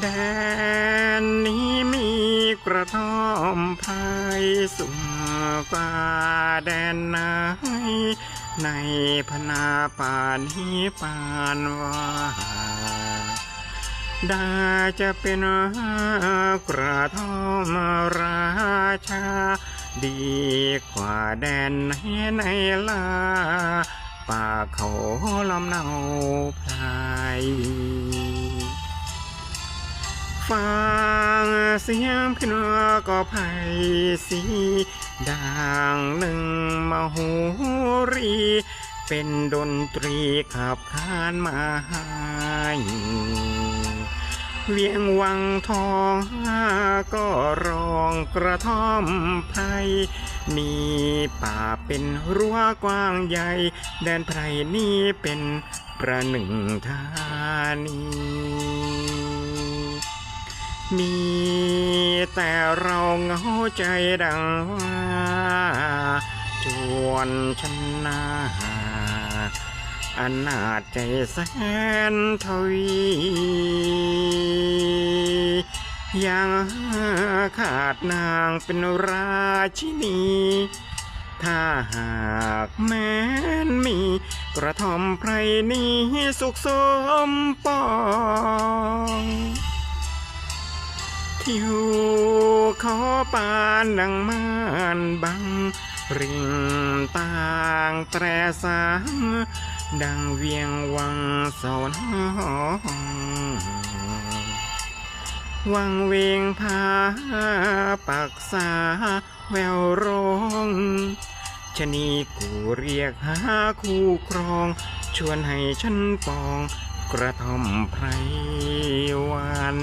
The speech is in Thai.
แดนนี้มีกระท่อมไผ่สูงกว่าแดนไหนในพนาป่านี้ปานว่าด้จะเป็นกระท่อมราชา ดีกว่าแดนไหนในลาป่าเขาลำเนาพลาย ฟังเสียงพี่นวก็ไพสีดังหนึ่งมโหรี เป็นดนตรีขับขานมาให้เวียงวังทองก็ร้องกระท่อมไพรมีป่าเป็นรั้วกว้างใหญ่ แดนไพรนี้เป็นประหนึ่งธานี มีแต่เราเหงาใจดังว่าจวนชนะอนาจใจแสนทวียังขาดนางเป็นราชินี ถ้าหากแม้นมี กระท่อมไพรนี้สุขสมปอง ทิวขอปานดังม่านบัง ริงต่างแตรสางดังเวียงวังสอนห้องวังเวงพาปักษาแววร้องชนีกูเรียกหาคู่ครอง ชวนให้ฉันปองกระท่อมไพรวัน